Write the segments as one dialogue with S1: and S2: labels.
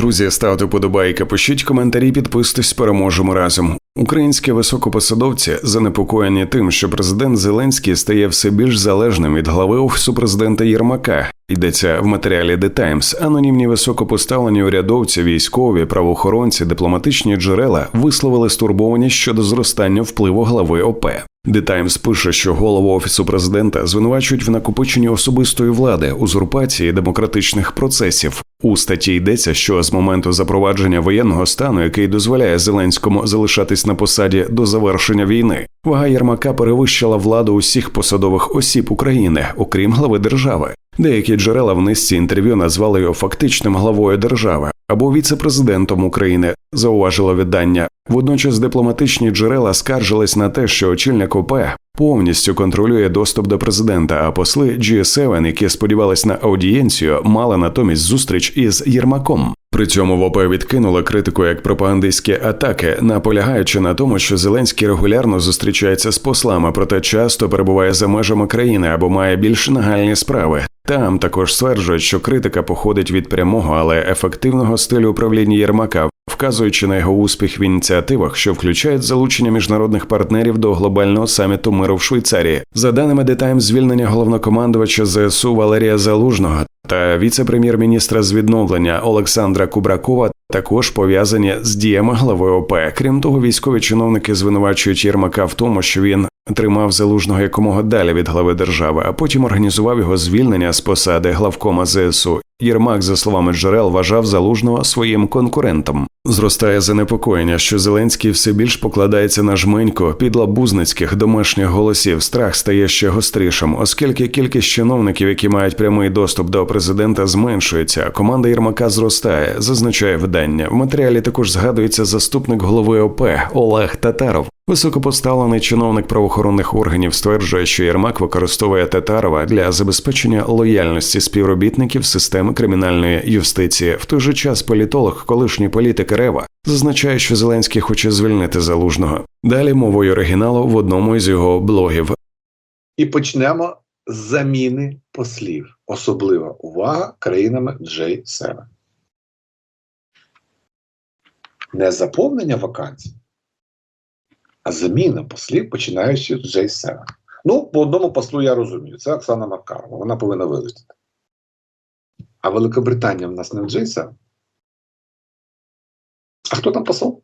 S1: Друзі, ставте подобайки, пишіть коментарі, підписуйтесь, переможемо разом. Українські високопосадовці занепокоєні тим, що президент Зеленський стає все більш залежним від глави офісу президента Єрмака. Йдеться в матеріалі The Times. Анонімні високопоставлені урядовці, військові, правоохоронці, дипломатичні джерела висловили стурбованість щодо зростання впливу глави ОП. The Times пише, що голову офісу президента звинувачують в накопиченні особистої влади, узурпації демократичних процесів. У статті йдеться, що з моменту запровадження воєнного стану, який дозволяє Зеленському залишатись на посаді до завершення війни, вага Єрмака перевищила владу усіх посадових осіб України, окрім глави держави. Деякі джерела в низці інтерв'ю назвали його фактичним главою держави або віце-президентом України, зауважило видання. Водночас дипломатичні джерела скаржились на те, що очільник ОП повністю контролює доступ до президента, а посли G7, які сподівались на аудієнцію, мали натомість зустріч із Єрмаком. При цьому в ОП відкинули критику як пропагандистські атаки, наполягаючи на тому, що Зеленський регулярно зустрічається з послами, проте часто перебуває за межами країни або має більш нагальні справи. Там також стверджують, що критика походить від прямого, але ефективного стилю управління Єрмака, вказуючи на його успіх в ініціативах, що включають залучення міжнародних партнерів до глобального саміту миру в Швейцарії. За даними The Times, звільнення головнокомандувача ЗСУ Валерія Залужного та віце-прем'єр-міністра з відновлення Олександра Кубракова також пов'язані з діями глави ОП. Крім того, військові чиновники звинувачують Єрмака в тому, що він тримав залужного якомога далі від глави держави, а потім організував його звільнення з посади главкома ЗСУ. Єрмак, за словами джерел, вважав залужного своїм конкурентом. Зростає занепокоєння, що Зеленський все більш покладається на жменьку підлабузницьких домашніх голосів. Страх стає ще гострішим, оскільки кількість чиновників, які мають прямий доступ до президента, зменшується. Команда Єрмака зростає, зазначає видання. В матеріалі також згадується заступник голови ОП Олег Татаров. Високопоставлений чиновник правоохоронних органів стверджує, що Єрмак використовує Татарова для забезпечення лояльності співробітників системи кримінальної юстиції. В той же час політолог, колишній політик Рева, зазначає, що Зеленський хоче звільнити залужного. Далі мовою оригіналу в одному із його блогів.
S2: І почнемо з заміни послів. Особлива увага країнами J7. Не заповнення вакансій, заміна послів, починаючи з J7. Ну, по одному послу я розумію, це Оксана Маркарова, вона повинна вилетіти. А Великобританія в нас не в J7. А хто там посол?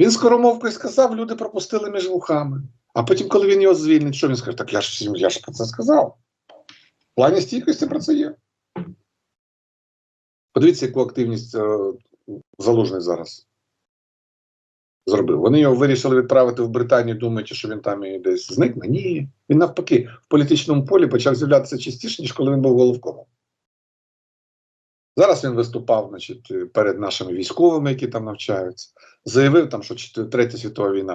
S2: Він скоромовкою сказав, люди пропустили між вухами. А потім, коли він його звільнить, що він скаже? Так я ж я ж про це сказав. В плані стійкості про це є. Подивіться, яку активність е, залужний зараз зробив. Вони його вирішили відправити в Британію, думаючи, що він там і десь зникне. Ні. Він навпаки в політичному полі почав з'являтися частіше, ніж коли він був головкомом. Зараз він виступав значить, перед нашими військовими, які там навчаються. Заявив там, що Третя світова війна.